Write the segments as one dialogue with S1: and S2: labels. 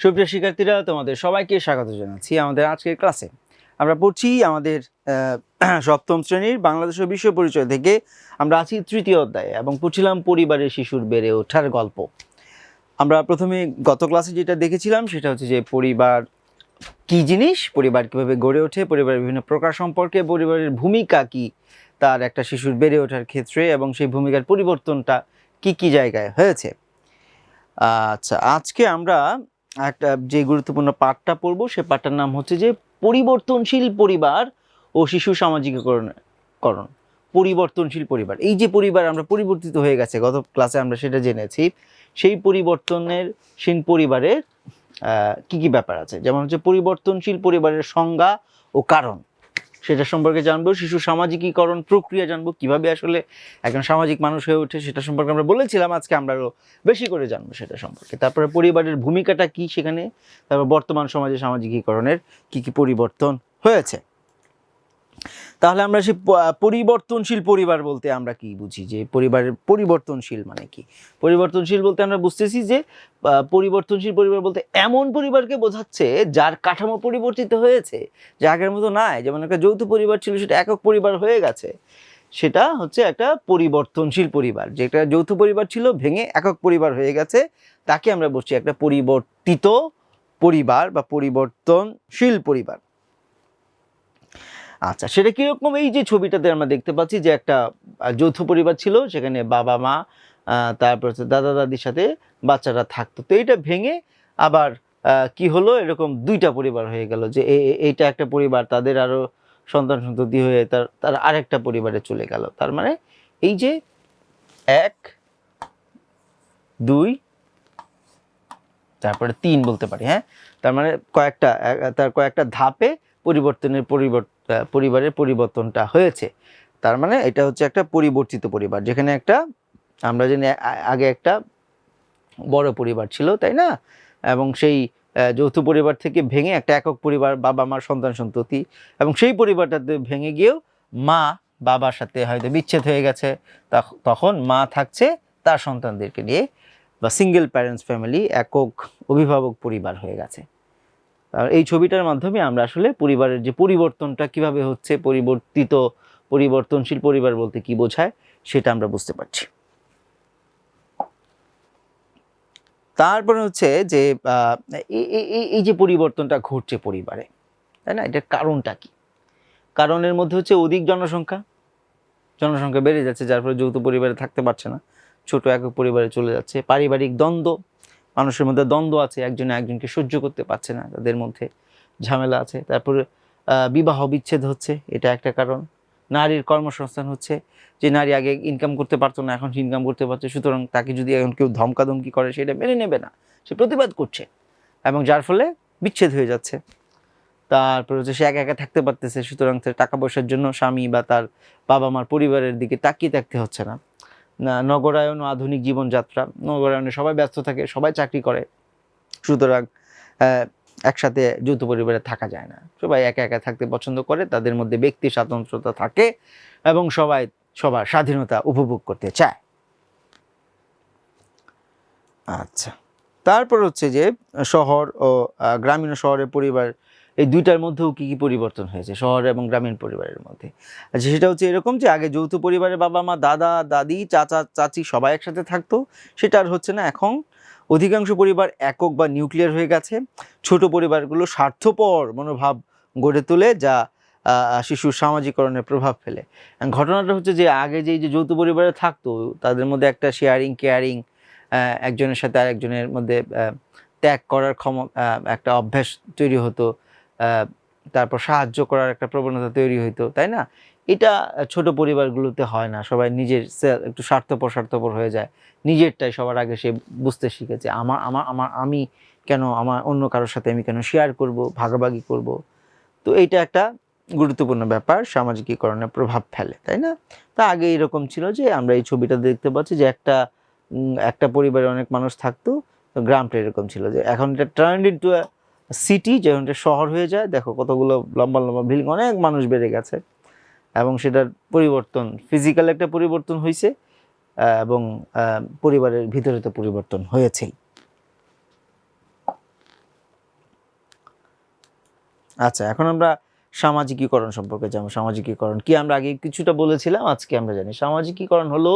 S1: সুপ্রিয় শিক্ষার্থীরা, তোমাদের সবাইকে স্বাগত জানাচ্ছি আমাদের আজকের ক্লাসে। আমরা পড়ছি আমাদের সপ্তম শ্রেণির বাংলাদেশ বিশ্ব পরিচয় থেকে আমরা আছি তৃতীয় অধ্যায়ে এবং পড়ছিলাম পরিবারের শিশুর বেড়ে ওঠার গল্প। আমরা প্রথমে গত ক্লাসে যেটা দেখেছিলাম সেটা হচ্ছে যে পরিবার কি জিনিস, পরিবার কীভাবে গড়ে ওঠে, পরিবারের বিভিন্ন প্রকার সম্পর্কে, পরিবারের ভূমিকা কি, তার একটা শিশুর বেড়ে ওঠার ক্ষেত্রে এবং সেই ভূমিকার পরিবর্তনটা কি কি জায়গায় হয়েছে। আচ্ছা আজকে আমরা একটা যে গুরুত্বপূর্ণ পাঠটা পড়ব, সে পাঠটার নাম হচ্ছে যে পরিবর্তনশীল পরিবার ও শিশু সামাজিকীকরণ, করণ। পরিবর্তনশীল পরিবার। এই যে পরিবার আমরা পরিবর্তিত হয়ে গেছে, গত ক্লাসে আমরা সেটা জেনেছি, সেই পরিবর্তনের, সেই পরিবারের কি কি ব্যাপার আছে? যেমন হচ্ছে পরিবর্তনশীল পরিবারের সংজ্ঞা ও কারণ। সেটা সম্পর্কে জানব, শিশু সামাজিকীকরণ প্রক্রিয়া জানব, কীভাবে আসলে একজন সামাজিক মানুষ হয়ে ওঠে সেটা সম্পর্কে আমরা বলেছিলাম, আজকে আমরা আরও বেশি করে জানব সেটা সম্পর্কে। তারপরে পরিবারের ভূমিকাটা কি সেখানে? তারপর বর্তমান সমাজে সামাজিকীকরণের কি কি পরিবর্তন হয়েছে? তাহলে আমরা সেই পরিবর্তনশীল পরিবার বলতে আমরা কি বুঝি? যে পরিবারের পরিবর্তনশীল মানে কি? পরিবর্তনশীল বলতে আমরা বুঝতেছি যে পরিবর্তনশীল পরিবার বলতে এমন পরিবারকে বোঝাচ্ছে যার কাঠামো পরিবর্তিত হয়েছে, যে আগের মতো নাই। যেমন একটা যৌথ পরিবার ছিল, সেটা একক পরিবার হয়ে গেছে। সেটা হচ্ছে একটা পরিবর্তনশীল পরিবার। যেটা যৌথ পরিবার ছিল, ভেঙে একক পরিবার হয়ে গেছে, তাকে আমরা বলছি একটা পরিবর্তিত পরিবার বা পরিবর্তনশীল পরিবার। আচ্ছা সেটা কীরকম? এই যে ছবিটাতে আমরা দেখতে পাচ্ছি যে একটা যৌথ পরিবার ছিল, সেখানে বাবা, মা তারপর হচ্ছে দাদা, দাদির সাথে বাচ্চারা থাকতো। তো এইটা ভেঙে আবার কি হলো? এরকম দুইটা পরিবার হয়ে গেল যে এইটা একটা পরিবার, তাদের আরও সন্তান সন্ততি হয়ে তার তার আরেকটা পরিবারে চলে গেল। তার মানে এই যে এক, দুই, তারপরে তিন বলতে পারি হ্যাঁ? তার মানে কয়েকটা তার কয়েকটা ধাপে পরিবর্তনের পরিবর্তন পরিবারের পরিবর্তনটা হয়েছে। তার মানে এটা হচ্ছে একটা পরিবর্তিত পরিবার, যেখানে একটা, আমরা জানি আগে একটা বড় পরিবার ছিল, তাই না? এবং সেই যৌথ পরিবার থেকে ভেঙে একটা একক পরিবার, বাবা মার সন্তান সন্ততি, এবং সেই পরিবারটাতে ভেঙে গিয়েও মা বাবার সাথে হয়তো বিচ্ছেদ হয়ে গেছে, তখ- তখন মা থাকছে তার সন্তানদেরকে নিয়ে, বা সিঙ্গেল প্যারেন্টস ফ্যামিলি একক অভিভাবক পরিবার হয়ে গেছে। এই ছবিটার মাধ্যমে আমরা আসলে পরিবারের যে পরিবর্তনটা কীভাবে হচ্ছে, পরিবর্তিত, পরিবর্তনশীল পরিবার বলতে কি বোঝায়, সেটা আমরা বুঝতে পারছি। তারপরে হচ্ছে যে এই- যে পরিবর্তনটা ঘটছে পরিবারে, তাই না? এটার কারণটা কি? কারণের মধ্যে হচ্ছে অধিক জনসংখ্যা। জনসংখ্যা বেড়ে যাচ্ছে, যার ফলে যৌথ পরিবারে থাকতে পারছে না। ছোট একক পরিবারে চলে যাচ্ছে। পারিবারিক দ্বন্দ্ব মানুষের মধ্যে দ্বন্দ্ব আছে, একজনে একজনকে সহ্য করতে পারছে না, তাদের মধ্যে ঝামেলা আছে। তারপরে বিবাহ বিচ্ছেদ হচ্ছে, এটা একটা কারণ। নারীর কর্মসংস্থান হচ্ছে, যে নারী আগে ইনকাম করতে পারতো না, এখন ইনকাম করতে পারছে, সুতরাং তাকে যদি এখন কেউ ধমকাধমকি করে, সেটা মেনে নেবে না, সে প্রতিবাদ করছে, এবং যার ফলে বিচ্ছেদ হয়ে যাচ্ছে। তারপর হচ্ছে সে একা একা থাকতে পারতেছে, সুতরাং তার টাকা পয়সার জন্য স্বামী বা তার বাবা মার পরিবারের দিকে তাকিয়ে থাকতে হচ্ছে না। নগরায়ন ও আধুনিক জীবনযাত্রা। নগরায়নে সবাই ব্যস্ত থাকে, সবাই চাকরি করে। সুতরাং একসাথে যৌথ পরিবারে থাকা যায় না। সবাই একা একা থাকতে পছন্দ করে, তাদের মধ্যে ব্যক্তি স্বাতন্ত্রতা থাকে এবং সবাই সবার স্বাধীনতা উপভোগ করতে চায়। আচ্ছা। তারপর হচ্ছে যে, শহর ও গ্রামীণ শহরের পরিবার এই দুইটার মধ্যেও কি কি পরিবর্তন হয়েছে, শহর এবং গ্রামীণ পরিবারের মধ্যে? আচ্ছা সেটা হচ্ছে এরকম যে আগে যৌথ পরিবারে বাবা মা, দাদা, দাদি, চাচা, চাচি সবাই একসাথে থাকতো, সেটা আর হচ্ছে না এখন। অধিকাংশ পরিবার একক বা নিউক্লিয়ার হয়ে গেছে। ছোট পরিবারগুলো স্বার্থপর মনোভাব গড়ে তোলে, যা শিশুর সামাজিকরণের প্রভাব ফেলে। ঘটনাটা হচ্ছে যে আগে যে এই যে যৌথ পরিবারে থাকতো, তাদের মধ্যে একটা শেয়ারিং কেয়ারিং একজনের সাথে আরেকজনের মধ্যে ত্যাগ করার ক্ষম একটা অভ্যাস তৈরি হতো। তারপর সাহায্য করার একটা প্রবণতা তৈরি হইতো, তাই না? এটা ছোট পরিবারগুলোতে হয় না, সবাই নিজের একটু স্বার্থপর স্বার্থপর হয়ে যায়। নিজেরটাই সবার আগে সে বুঝতে শিখেছে, আমার আমার আমার, আমি কেন আমার অন্য কারোর সাথে আমি কেন শেয়ার করব, ভাগাভাগি করব? তো এইটা একটা গুরুত্বপূর্ণ ব্যাপার, সামাজিকীকরণে প্রভাব ফেলে, তাই না? তা আগে এরকম ছিল যে আমরা এই ছবিটা দেখতে পাচ্ছি যে একটা একটা পরিবারে অনেক মানুষ থাকতো গ্রামটা এরকম ছিল যে এখন এটা টার্ন ইন্টু সিটি যখন এটা শহর হয়ে যায়, দেখো কতগুলো লম্বা লম্বা বিল্ডিং অনেক মানুষ বেড়ে গেছে। এবং সেটার পরিবর্তন ফিজিক্যাল একটা পরিবর্তন হয়েছে এবং পরিবারের ভিতরে তো পরিবর্তন হয়েছেই। আচ্ছা এখন আমরা সামাজিকীকরণ সম্পর্কে যেমন সামাজিকীকরণ কি আমরা আগে কিছুটা বলেছিলাম, আজকে আমরা জানি। সামাজিকীকরণ হলো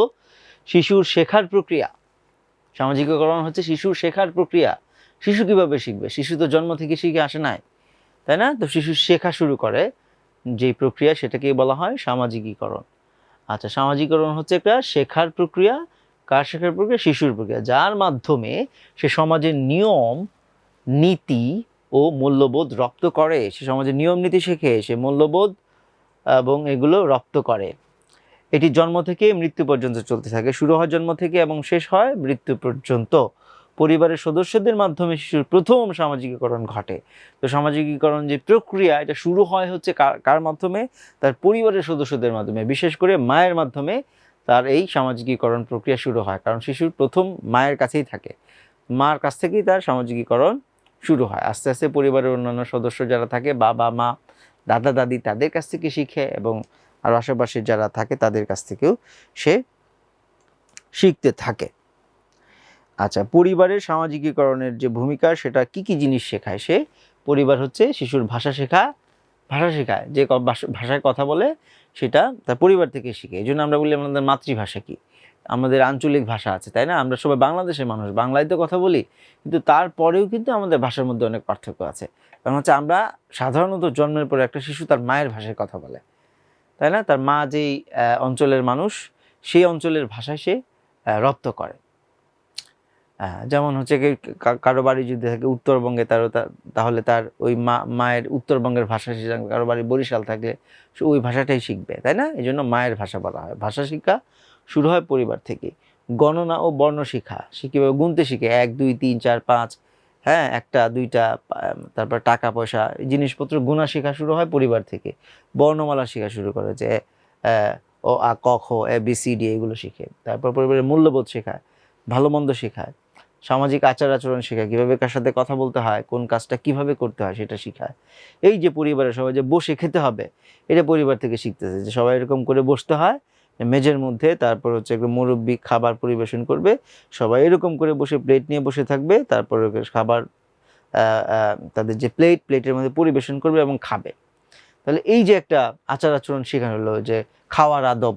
S1: শিশুর শেখার প্রক্রিয়া। সামাজিকীকরণ হচ্ছে শিশুর শেখার প্রক্রিয়া। শিশু কীভাবে শিখবে? শিশু তো জন্ম থেকে শিখে আসে নাই, তাই না? তো শিশু শেখা শুরু করে যে প্রক্রিয়া সেটাকেই বলা হয় সামাজিকীকরণ। আচ্ছা সামাজিকীকরণ হচ্ছে একটা শেখার প্রক্রিয়া। কার শেখার প্রক্রিয়া? শিশুর প্রক্রিয়া। যার মাধ্যমে সে সমাজের নিয়ম, নীতি ও মূল্যবোধ রপ্ত করে। সে সমাজের নিয়ম, নীতি শেখে, সে মূল্যবোধ এবং এগুলো রপ্ত করে। এটি জন্ম থেকে মৃত্যু পর্যন্ত চলতে থাকে। শুরু হয় জন্ম থেকে এবং শেষ হয় মৃত্যু পর্যন্ত। পরিবারের সদস্যদের মাধ্যমে শিশুর প্রথম সামাজিকীকরণ ঘটে। তো সামাজিকীকরণ যে প্রক্রিয়া, এটা শুরু হয় হচ্ছে কার- মাধ্যমে? তার পরিবারের সদস্যদের মাধ্যমে। বিশেষ করে মায়ের মাধ্যমে তার এই সামাজিকীকরণ প্রক্রিয়া শুরু হয়, কারণ শিশুর প্রথম মায়ের কাছেই থাকে। মার কাছ থেকেই তার সামাজিকীকরণ শুরু হয়। আস্তে আস্তে পরিবারের অন্যান্য সদস্য যারা থাকে, বাবা, মা, দাদা, দাদি, তাদের কাছ থেকে শিখে এবং আর আশেপাশে যারা থাকে, তাদের কাছ থেকেও সে শিখতে থাকে। আচ্ছা পরিবারের সামাজিকীকরণের যে ভূমিকা, সেটা কি কি জিনিস শেখায়? সে পরিবার হচ্ছে শিশুর ভাষা শেখা, ভাষা শেখায়। যে ভাষায় কথা বলে, সেটা তার পরিবার থেকে শিখে। এই জন্য আমরা বলি আমাদের মাতৃভাষা কি? আমাদের আঞ্চলিক ভাষা আছে, তাই না? আমরা সবাই বাংলাদেশের মানুষ, বাংলায় তো কথা বলি, কিন্তু তারপরেও কিন্তু আমাদের ভাষার মধ্যে অনেক পার্থক্য আছে। কারণ হচ্ছে আমরা সাধারণত জন্মের পরে একটা শিশু তার মায়ের ভাষায় কথা বলে, তাই না? তার মা যেই অঞ্চলের মানুষ, সেই অঞ্চলের ভাষায় সে রপ্ত করে। যেমন হচ্ছে কি কারও বাড়ি যদি থাকে উত্তরবঙ্গে, তারও তা- তাহলে তার ওই মা, মায়ের উত্তরবঙ্গের ভাষা সে। কারও বাড়ি বরিশাল থাকলে সে ওই ভাষাটাই শিখবে, তাই না? এই জন্য মায়ের ভাষা বলা হয়। ভাষা শিক্ষা শুরু হয় পরিবার থেকে। গণনা ও বর্ণ শিক্ষা, সে কীভাবে গুনতে শিখে? এক, দুই, তিন, চার, পাঁচ হ্যাঁ একটা, দুইটা তারপর টাকা, পয়সা জিনিসপত্র গুণা শেখা শুরু হয় পরিবার থেকে। বর্ণমালা শেখা শুরু করে যে ও, আ, ক, খ, এ, বি, সি, ডি, এগুলো শিখে। তারপর পরিবারের মূল্যবোধ শেখায়, ভালো মন্দ শেখায়। সামাজিক আচার আচরণ শেখায়, কীভাবে কার সাথে কথা বলতে হয়, কোন কাজটা কীভাবে করতে হয় সেটা শেখায়। এই যে পরিবারের সবাই যে বসে খেতে হবে, এটা পরিবার থেকে শিখতেছে যে সবাই এরকম করে বসতে হয় মেজের মধ্যে, তারপর হচ্ছে একটু মুরব্বী খাবার পরিবেশন করবে, সবাই এরকম করে বসে প্লেট নিয়ে বসে থাকবে, তারপর খাবার তাদের যে প্লেট প্লেটের মধ্যে পরিবেশন করবে এবং খাবে। তাহলে এই যে একটা আচার আচরণ শেখানো হলো যে খাওয়ার আদব,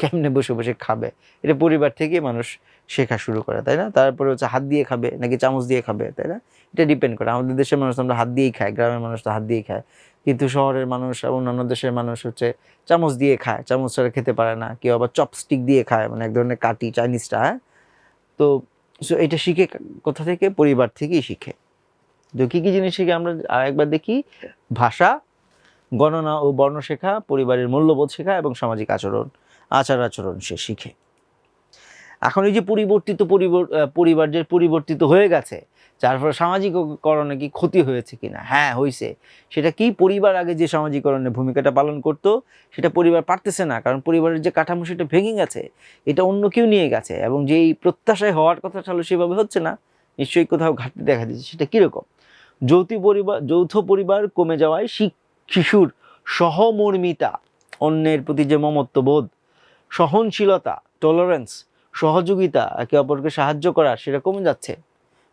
S1: কেমনে বসে বসে খাবে, এটা পরিবার থেকে মানুষ শেখা শুরু করে, তাই না? তারপরে হচ্ছে হাত দিয়ে খাবে নাকি চামচ দিয়ে খাবে, তাই না? এটা ডিপেন্ড করে। আমাদের দেশের মানুষ আমরা হাত দিয়েই খাই, গ্রামের মানুষ তো হাত দিয়েই খায়। কিন্তু শহরের মানুষ আর অন্যান্য দেশের মানুষ হচ্ছে চামচ দিয়ে খায়। চামচ ছাড়া খেতে পারে না, কেউ আবার চপস্টিক দিয়ে খায় মানে এক ধরনের কাটি চাইনিজটা হ্যাঁ? তো সো এটা শিখে কোথা থেকে? পরিবার থেকেই শিখে। তো কী কী জিনিস শিখে? আমরা আরেকবার দেখি। ভাষা, গণনা ও বর্ণ শেখা, পরিবারের মূল্যবোধ শেখা এবং সামাজিক আচরণ আচার আচরণ সে শিখে। এখন এই যে পরিবর্তিত পরিবর- যে পরিবর্তিত হয়ে গেছে, যার ফলে সামাজিককরণে কি ক্ষতি হয়েছে কিনা? হ্যাঁ হয়েছে সেটা কি পরিবার আগে যে সামাজিকরণের ভূমিকাটা পালন করতো, সেটা পরিবার পারতেছে না, কারণ পরিবারের যে কাঠামো সেটা ভেঙে গেছে, এটা অন্য কেউ নিয়ে গেছে, এবং যেই প্রত্যাশায় হওয়ার কথা ছিল সেভাবে হচ্ছে না, নিশ্চয়ই কোথাও ঘাটতি দেখা দিচ্ছে সেটা কীরকম? যৌথ পরিবার যৌথ পরিবার কমে যাওয়ায় শিশুর সহমর্মিতা, অন্যের প্রতি যে মমত্ববোধ, সহনশীলতা টলারেন্স সহযোগিতা, একে অপরকে সাহায্য করা সেটা কমে যাচ্ছে।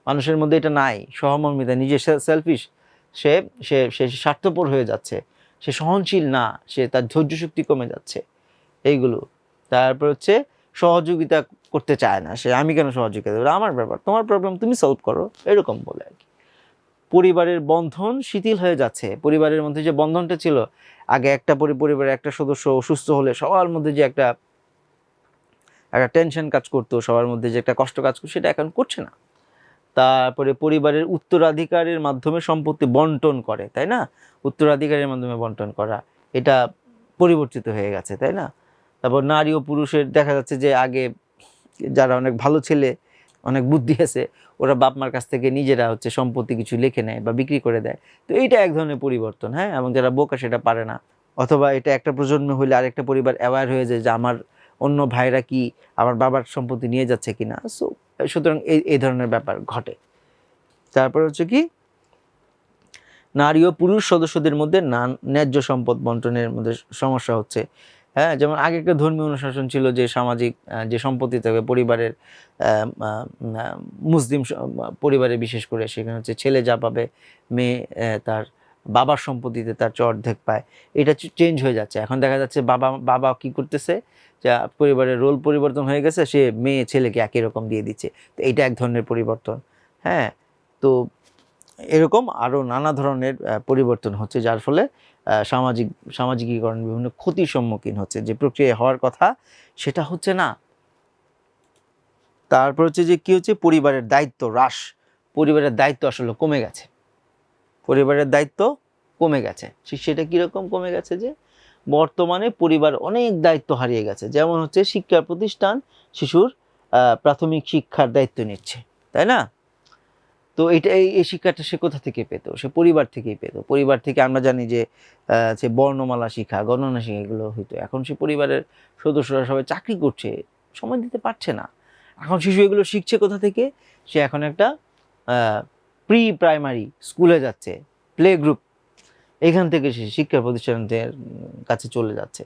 S1: মানুষের মধ্যে এটা নাই। সহমর্মিতা, নিজে সেলফিশ সে সে সে স্বার্থপর হয়ে যাচ্ছে। সে সহনশীল না, সে তার ধৈর্য শক্তি কমে যাচ্ছে। এইগুলো। তারপর হচ্ছে সহযোগিতা করতে চায় না। সে, আমি কেন সহযোগিতা দেবো আমার ব্যাপার, তোমার প্রবলেম তুমি সলভ করো। এরকম বলে আর কি। পরিবারের বন্ধন শিথিল হয়ে যাচ্ছে। পরিবারের মধ্যে যে বন্ধনটা ছিল, আগে একটা পরিবারের একটা সদস্য অসুস্থ হলে সবার মধ্যে যে একটা একটা টেনশন কাজ করতো, সবার মধ্যে যে একটা কষ্ট কাজ করতো সেটা এখন করছে না। তারপরে পরিবারের উত্তরাধিকারের মাধ্যমে সম্পত্তি বন্টন করে, তাই না? উত্তরাধিকারের মাধ্যমে বন্টন করা, এটা পরিবর্তিত হয়ে গেছে, তাই না? তারপর নারী ও পুরুষের দেখা যাচ্ছে যে আগে যারা অনেক ভালো ছেলে, অনেক বুদ্ধি আছে, ওরা বাপ মার কাছ থেকে নিজেরা হচ্ছে সম্পত্তি কিছু লিখে নেয় বা বিক্রি করে দেয়। তো এইটা এক ধরনের পরিবর্তন হ্যাঁ? এবং যারা বোকা সেটা পারে না। অথবা এটা একটা প্রজন্ম হলে আরেকটা পরিবার অ্যাওয়ার হয়ে যায় যে আমার অন্য ভাইরা কি আমার বাবার সম্পত্তি নিয়ে যাচ্ছে কিনা? সো সুতরাং এই এই ধরনের ব্যাপার ঘটে। তারপর হচ্ছে কি, নারী ও পুরুষ সদস্যদের মধ্যে না, ন্যায্য সম্পদ বন্টনের মধ্যে সমস্যা হচ্ছে। হ্যাঁ যেমন আগে একটা ধর্মীয় অনুশাসন ছিল যে সামাজিক যে সম্পত্তি থাকে পরিবারের মুসলিম পরিবারে বিশেষ করে, সেখানে হচ্ছে ছেলে যা পাবে, মেয়ে তার বাবার সম্পত্তিতে তার অর্ধেক পায়। এটা চেঞ্জ হয়ে যাচ্ছে। এখন দেখা যাচ্ছে বাবা বাবা কি করতেছে? যা পরিবারের রোল পরিবর্তন হয়ে গেছে, সে মেয়ে ছেলেকে একই রকম দিয়ে দিচ্ছে। তো এটা এক ধরনের পরিবর্তন। হ্যাঁ তো এরকম আরও নানা ধরনের পরিবর্তন হচ্ছে, যার ফলে সামাজিক সামাজিকীকরণ বিভিন্ন ক্ষতির সম্মুখীন হচ্ছে। যে প্রক্রিয়া হওয়ার কথা, সেটা হচ্ছে না। তারপর হচ্ছে যে কী হচ্ছে? পরিবারের দায়িত্ব হ্রাস। পরিবারের দায়িত্ব আসলে কমে গেছে। পরিবারের দায়িত্ব কমে গেছে। সেটা কীরকম কমে গেছে যে বর্তমানে পরিবার অনেক দায়িত্ব হারিয়ে গেছে। যেমন হচ্ছে শিক্ষা প্রতিষ্ঠান শিশুর প্রাথমিক শিক্ষার দায়িত্ব নিচ্ছে, তাই না? তো এটা এই শিক্ষাটা সে কোথা থেকে পেত? সে পরিবার থেকেই পেত। পরিবার থেকে আমরা জানি যে যে বর্ণমালা শিক্ষা, গণনা শিক্ষা, এগুলো হইতো। এখন সে পরিবারের সদস্যরা সবাই চাকরি করছে, সময় দিতে পারছে না। এখন শিশু এগুলো শিখছে কোথা থেকে? সে এখন একটা প্রি প্রাইমারি স্কুলে যাচ্ছে, প্লে গ্রুপ এখান থেকে সে শিক্ষা প্রতিষ্ঠানদের কাছে চলে যাচ্ছে।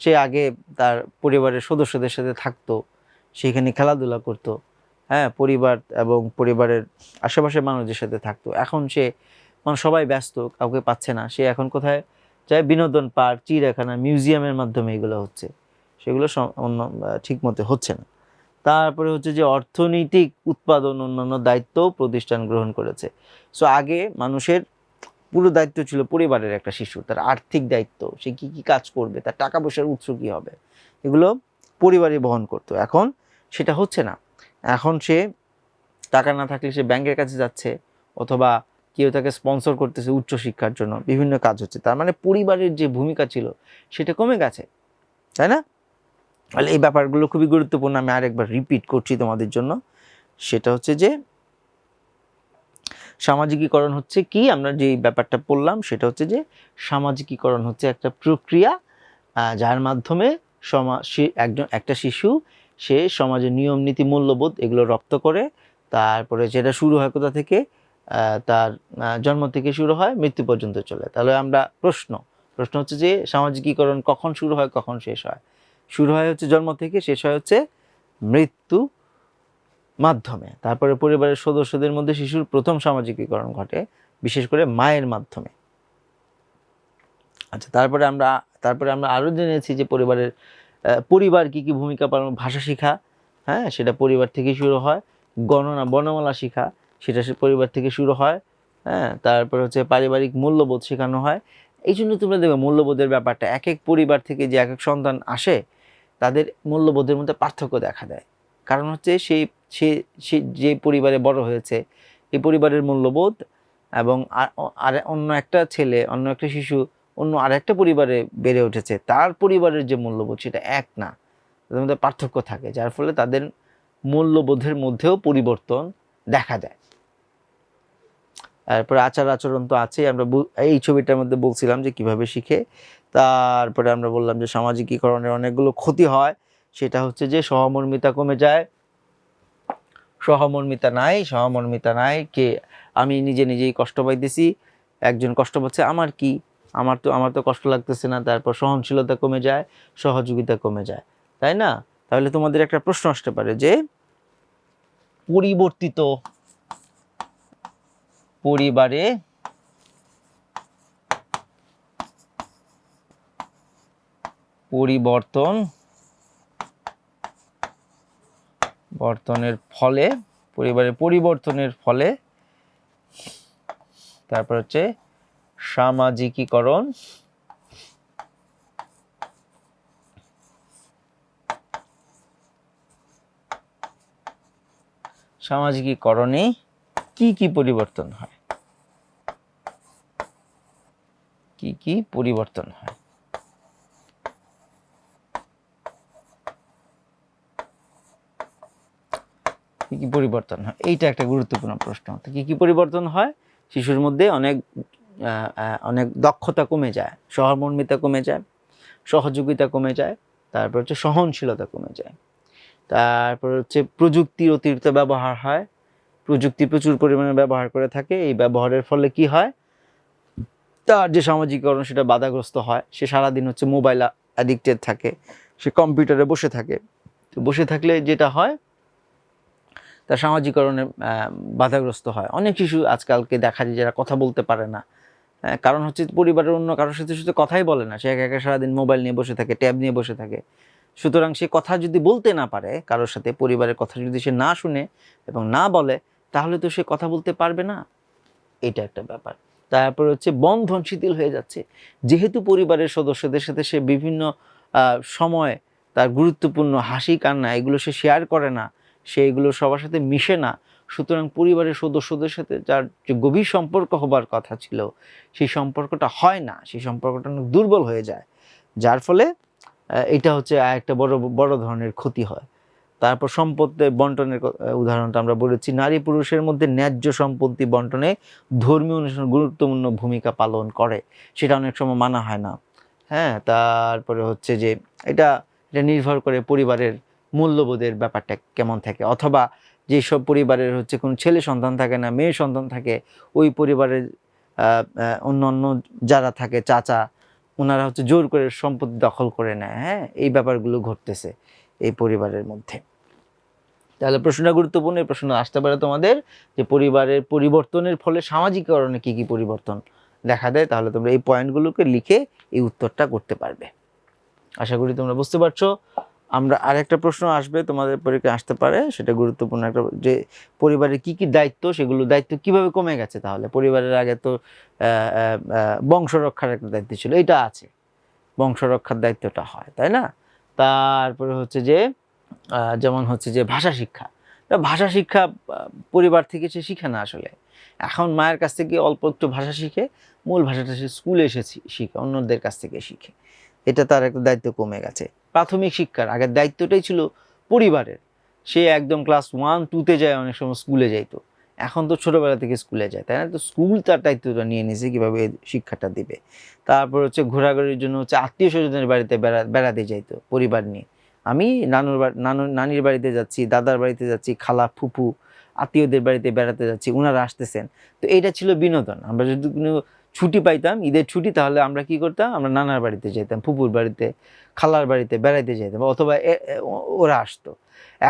S1: সে আগে তার পরিবারের সদস্যদের সাথে থাকতো, সেখানে খেলাধুলা করতো হ্যাঁ পরিবার এবং পরিবারের আশেপাশের মানুষদের সাথে থাকতো। এখন সে মানে সবাই ব্যস্ত, কাউকে পাচ্ছে না। সে এখন কোথায় যায়? বিনোদন পার্ক, চিড়িয়াখানা, মিউজিয়ামের মাধ্যমে এগুলো হচ্ছে। সেগুলো অন্য ঠিক মতো হচ্ছে না। তারপরে হচ্ছে যে অর্থনৈতিক উৎপাদন অন্যান্য দায়িত্ব প্রতিষ্ঠান গ্রহণ করেছে। সো আগে মানুষের পুরো দায়িত্ব ছিল পরিবারের একটা শিশু, তার আর্থিক দায়িত্ব, সে কি কি কাজ করবে, তার টাকা পয়সার উৎস কি হবে, এগুলো পরিবারই বহন করতো। এখন সেটা হচ্ছে না। এখন সে টাকা না থাকলে সে ব্যাংকের কাছে যাচ্ছে অথবা কেউ তাকে স্পন্সর করতেছে উচ্চশিক্ষার জন্য, বিভিন্ন কাজ হচ্ছে। তার মানে পরিবারের যে ভূমিকা ছিল, সেটা কমে গেছে, তাই না? তাহলে এই ব্যাপারগুলো খুবই গুরুত্বপূর্ণ, আমি আরেকবার রিপিট করছি তোমাদের জন্য। সেটা হচ্ছে যে সামাজিকীকরণ হচ্ছে কি? আমরা যে ব্যাপারটা পড়লাম সেটা হচ্ছে যে সামাজিকীকরণ হচ্ছে একটা প্রক্রিয়া যার মাধ্যমে সমাজ একজন, একটা শিশু, সে সমাজের নিয়ম, নীতি, মূল্যবোধ এগুলো রপ্ত করে, তারপরে যেটা শুরু হয় কোথা থেকে? তার জন্ম থেকে শুরু হয়, মৃত্যু পর্যন্ত চলে। তাহলে আমরা প্রশ্ন প্রশ্ন হচ্ছে যে সামাজিকীকরণ কখন শুরু হয়, কখন শেষ হয়? শুরু হয় হচ্ছে জন্ম থেকে, শেষ হয় হচ্ছে মৃত্যু মাধ্যমে। তারপরে পরিবারের সদস্যদের মধ্যে শিশুর প্রথম সামাজিকীকরণ ঘটে, বিশেষ করে মায়ের মাধ্যমে। আচ্ছা তারপরে আমরা তারপরে আমরা আরও জেনেছি যে পরিবারের পরিবার কি কি ভূমিকা পালন, ভাষা শিখা হ্যাঁ সেটা পরিবার থেকে শুরু হয়, গণনা বর্ণমালা শিখা, সেটা সে পরিবার থেকে শুরু হয় হ্যাঁ তারপরে হচ্ছে পারিবারিক মূল্যবোধ শেখানো হয়। এই জন্য তোমরা দেখবে মূল্যবোধের ব্যাপারটা এক এক পরিবার থেকে যে এক এক সন্তান আসে, তাদের মূল্যবোধের মধ্যে পার্থক্য দেখা দেয়। কারণ হচ্ছে সেই সে সে যে পরিবারে বড় হয়েছে এই পরিবারের মূল্যবোধ এবং আর- অন্য একটা ছেলে, অন্য একটা শিশু, অন্য আরেকটা পরিবারে বেড়ে উঠেছে, তার পরিবারের যে মূল্যবোধ সেটা এক না। তাদের মধ্যে পার্থক্য থাকে, যার ফলে তাদের মূল্যবোধের মধ্যেও পরিবর্তন দেখা যায়। তারপরে আচার আচরণ তো আছেই, আমরা এই ছবিটার মধ্যে বলছিলাম যে কীভাবে শিখে, তারপরে আমরা বললাম যে সামাজিকীকরণের অনেকগুলো ক্ষতি হয় সেটা হচ্ছে যে সহমর্মিতা কমে যায়। সহমর্মিতা নাই সহমর্মিতা নাই, কে আমি নিজে নিজেই কষ্ট পাইতেছি। একজন কষ্ট পাচ্ছে, আমার কি? আমার তো আমার তো কষ্ট লাগতেছে না, তারপর সহনশীলতা কমে যায়, সহযোগিতা কমে যায়, তাই না? তাহলে তোমাদের একটা প্রশ্ন আসতে পারে যে, পরিবর্তিত পরিবারে পরিবর্তন বর্তনের ফলে, পরিবারের পরিবর্তনের ফলে। তারপর হচ্ছে সামাজিকীকরণ। সামাজিকীকরণে কি কি পরিবর্তন হয়? কি কি পরিবর্তন হয়? কি পরিবর্তন হয়? এইটা একটা গুরুত্বপূর্ণ প্রশ্ন। তো কি কি পরিবর্তন হয়? শিশুর মধ্যে অনেক অনেক দক্ষতা কমে যায়, সহমর্মিতা কমে যায়, সহযোগিতা কমে যায়, তারপর হচ্ছে সহনশীলতা কমে যায়। তারপর হচ্ছে প্রযুক্তির অতিরিক্ত ব্যবহার হয়, প্রযুক্তি প্রচুর পরিমাণে ব্যবহার করে থাকে, এই ব্যবহারের ফলে কি হয়? তার যে সামাজিকরণ সেটা বাধাগ্রস্ত হয়, সে সারাদিন হচ্ছে মোবাইল অ্যাডিক্টেড থাকে, সে কম্পিউটারে বসে থাকে। তো বসে থাকলে যেটা হয়? তার সামাজিকরণে বাধাগ্রস্ত হয়। অনেক শিশু আজকালকে দেখা যায় যারা কথা বলতে পারে না। কারণ হচ্ছে পরিবারের অন্য কারোর সাথে সাথে কথাই বলে না। সে একা একা সারাদিন মোবাইল নিয়ে বসে থাকে, ট্যাব নিয়ে বসে থাকে। সুতরাং সে কথা যদি বলতে না পারে, কারোর সাথে পরিবারের কথা যদি সে না শুনে এবং না বলে, তাহলে তো সে কথা বলতে পারবে না। এটা একটা ব্যাপার। তারপর হচ্ছে বন্ধন শিথিল হয়ে যাচ্ছে। যেহেতু পরিবারের সদস্যদের সাথে সে বিভিন্ন সময়, তার গুরুত্বপূর্ণ হাসি কান্না এগুলো সে শেয়ার করে না সে এগুলো সবার সাথে মিশে না। সুতরাং পরিবারের সদস্যদের সাথে যার যে গভীর সম্পর্ক হবার কথা ছিল, সেই সম্পর্কটা হয় না। সেই সম্পর্কটা অনেক দুর্বল হয়ে যায়। যার ফলে এটা হচ্ছে একটা বড় বড় ধরনের ক্ষতি হয়। তারপর সম্পদের বন্টনের উদাহরণটা আমরা বলেছি। নারী পুরুষের মধ্যে ন্যায্য সম্পত্তি বন্টনে ধর্মীয় অনুষ্ঠান গুরুত্বপূর্ণ ভূমিকা পালন করে। সেটা অনেক সময় মানা হয় না। হ্যাঁ তারপরে হচ্ছে যে, এটা এটা নির্ভর করে পরিবারের মূল্যবোধের ব্যাপারটা কেমন থাকে? অথবা যেসব পরিবারের হচ্ছে কোনো ছেলে সন্তান থাকে না, মেয়ে সন্তান থাকে, ওই পরিবারের অন্য অন্য যারা থাকে, চাচা ওনারা হচ্ছে জোর করে সম্পত্তি দখল করে নেয় হ্যাঁ? এই ব্যাপারগুলো ঘটতেছে এই পরিবারের মধ্যে। তাহলে প্রশ্নটা গুরুত্বপূর্ণ, এই প্রশ্ন আসতে পারে তোমাদের যে পরিবারের পরিবর্তনের ফলে সামাজিকরণে কি কি পরিবর্তন দেখা দেয়, তাহলে তোমরা এই পয়েন্টগুলোকে লিখে এই উত্তরটা করতে পারবে। আশা করি তোমরা বুঝতে পারছ। আমরা আরেকটা প্রশ্ন আসবে, তোমাদের পরীক্ষা আসতে পারে, সেটা গুরুত্বপূর্ণ একটা যে পরিবারের কি কি দায়িত্ব, সেগুলো দায়িত্ব কীভাবে কমে গেছে তাহলে? পরিবারের আগে তো বংশ রক্ষার একটা দায়িত্ব ছিল, এটা আছে। বংশ রক্ষার দায়িত্বটা হয়, তাই না? তারপরে হচ্ছে যে যেমন হচ্ছে যে ভাষা শিক্ষা। ভাষা শিক্ষা পরিবার থেকে সে শিখে না আসলে। এখন মায়ের কাছ থেকে অল্প একটু ভাষা শিখে, মূল ভাষাটা সে স্কুলে এসে শিখে, অন্যদের কাছ থেকে শিখে। এটা তার একটা দায়িত্ব কমে গেছে। প্রাথমিক শিক্ষার আগের দায়িত্বটাই ছিল পরিবারের। সে একদম ক্লাস ওয়ান টুতে যায়, অনেক সময় স্কুলে যাইতো। এখন তো ছোটোবেলা থেকে স্কুলে যায়, তাই না? তো স্কুল তার দায়িত্বটা নিয়ে নিয়েছে কীভাবে শিক্ষাটা দিবে। তারপর হচ্ছে ঘোরাঘুরির জন্য হচ্ছে আত্মীয় স্বজনের বাড়িতে বেড়া, বেড়াতে যাইতো পরিবার নিয়ে। আমি নানুর নানুর নানির বাড়িতে যাচ্ছি, দাদার বাড়িতে যাচ্ছি, খালা, ফুপু, আত্মীয়দের বাড়িতে বেড়াতে যাচ্ছি ওনারা আসতেছেন। তো এইটা ছিল বিনোদন। আমরা যদি কোনো ছুটি পাইতাম, ঈদের ছুটি, তাহলে আমরা কি করতাম? আমরা নানার বাড়িতে যেতাম ফুপুর বাড়িতে, খালার বাড়িতে বেড়াইতে যেতাম অথবা ওরা আসতো।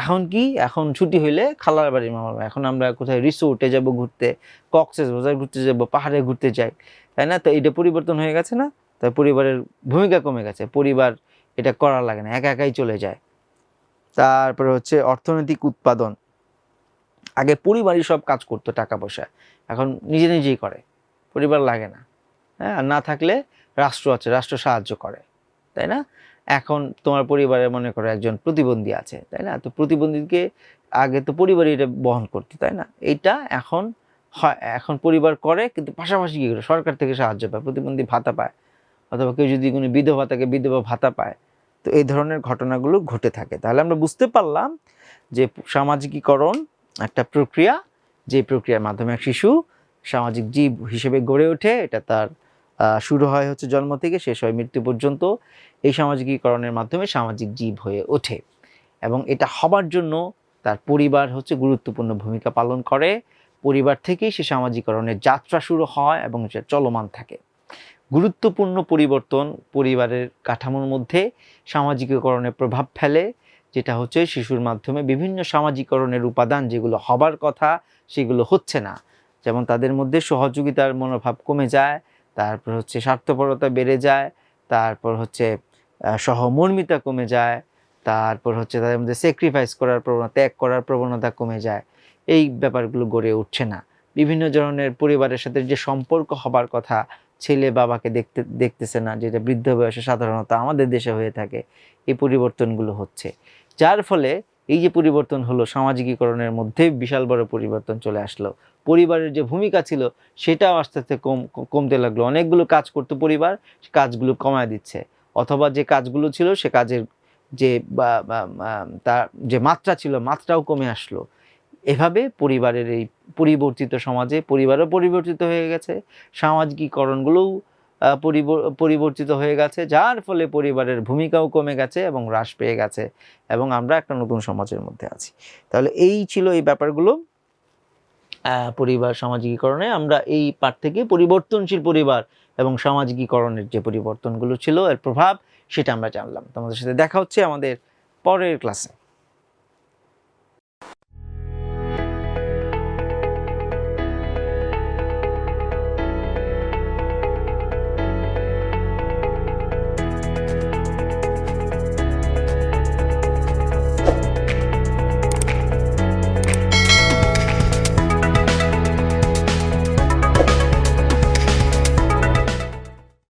S1: এখন কি? এখন ছুটি হইলে খালার বাড়ির মামার এখন আমরা কোথায় রিসোর্টে যাব ঘুরতে কক্সেস বাজার ঘুরতে যাব, পাহাড়ে ঘুরতে যাই, তাই না? তো এটা পরিবর্তন হয়ে গেছে না? তাই পরিবারের ভূমিকা কমে গেছে, পরিবার এটা করা লাগে না, একা একাই চলে যায়। তারপরে হচ্ছে অর্থনৈতিক উৎপাদন। আগে পরিবারই সব কাজ করতো, টাকা পয়সা, এখন নিজে নিজেই করে। পরিবার লাগে না। হ্যাঁ আর না থাকলে রাষ্ট্র আছে, রাষ্ট্র সাহায্য করে, তাই না? এখন তোমার পরিবারে মনে করো একজন প্রতিবন্ধী আছে, তাই না? তো প্রতিবন্ধীকে আগে তো পরিবারই এটা বহন করতো, তাই না? এইটা এখন হয়, এখন পরিবার করে, কিন্তু পাশাপাশি কী করে? সরকার থেকে সাহায্য পায়, প্রতিবন্ধী ভাতা পায়, অথবা কেউ যদি কোনো বিধবা থাকে বিধবা ভাতা পায়, তো এই ধরনের ঘটনাগুলো ঘটে থাকে। তাহলে আমরা বুঝতে পারলাম যে সামাজিকীকরণ একটা প্রক্রিয়া, যে প্রক্রিয়ার মাধ্যমে শিশু সামাজিক জীব হিসেবে গড়ে ওঠে, এটা তার শুরু হয় হচ্ছে জন্ম থেকে, শেষ হয় মৃত্যু পর্যন্ত। এই সামাজিকীকরণের মাধ্যমে সামাজিক জীব হয়ে ওঠে এবং এটা হবার জন্য তার পরিবার হচ্ছে গুরুত্বপূর্ণ ভূমিকা পালন করে। পরিবার থেকেই সে সামাজিকরণের যাত্রা শুরু হয় এবং সেটা চলমান থাকে। গুরুত্বপূর্ণ পরিবর্তন পরিবারের কাঠামোর মধ্যে সামাজিকীকরণের প্রভাব ফেলে, যেটা হচ্ছে শিশুর মাধ্যমে বিভিন্ন সামাজিকরণের উপাদান যেগুলো হবার কথা, সেগুলো হচ্ছে না। যেমন তাদের মধ্যে সহযোগিতার মনোভাব কমে যায়, তারপর হচ্ছে স্বার্থপরতা বেড়ে যায়, তারপর হচ্ছে সহমর্মিতা কমে যায়, তারপর হচ্ছে তাদের মধ্যে স্যাক্রিফাইস করার প্রবণতা, ত্যাগ করার প্রবণতা কমে যায়। এই ব্যাপারগুলো গড়ে উঠছে না। বিভিন্ন ধরনের পরিবারের সাথে যে সম্পর্ক হবার কথা ছেলে বাবাকে দেখতে, দেখতেছে না, যেটা বৃদ্ধ বয়সে সাধারণত আমাদের দেশে হয়ে থাকে, এই পরিবর্তনগুলো হচ্ছে। যার ফলে এই যে পরিবর্তন হলো, সামাজিকীকরণের মধ্যে বিশাল বড় পরিবর্তন চলে আসলো। পরিবারের যে ভূমিকা ছিল, সেটাও আস্তে আস্তে কম, কমতে লাগল। অনেকগুলো কাজ করতো পরিবার কাজগুলো কমায় দিচ্ছে। অথবা যে কাজগুলো ছিল, সে কাজের যে তার যে মাত্রা ছিল, মাত্রাও কমে আসলো। এভাবে পরিবারের এই পরিবর্তিত সমাজে পরিবারও পরিবর্তিত হয়ে গেছে। সামাজিকীকরণগুলোও পরিবর্তিত হয়ে গেছে, যার ফলে পরিবারের ভূমিকাও কমে গেছে এবং হ্রাস পেয়ে গেছে এবং আমরা একটা নতুন সমাজের মধ্যে আছি। তাহলে এই ছিল এই ব্যাপারগুলো। পরিবার সামাজিকীকরণে আমরা এই পাঠ থেকে পরিবর্তনশীল পরিবার এবং সামাজিকীকরণের যে পরিবর্তনগুলো ছিল, এর প্রভাব সেটা আমরা জানলাম। তোমাদের সাথে দেখা হচ্ছে আমাদের পরের ক্লাসে।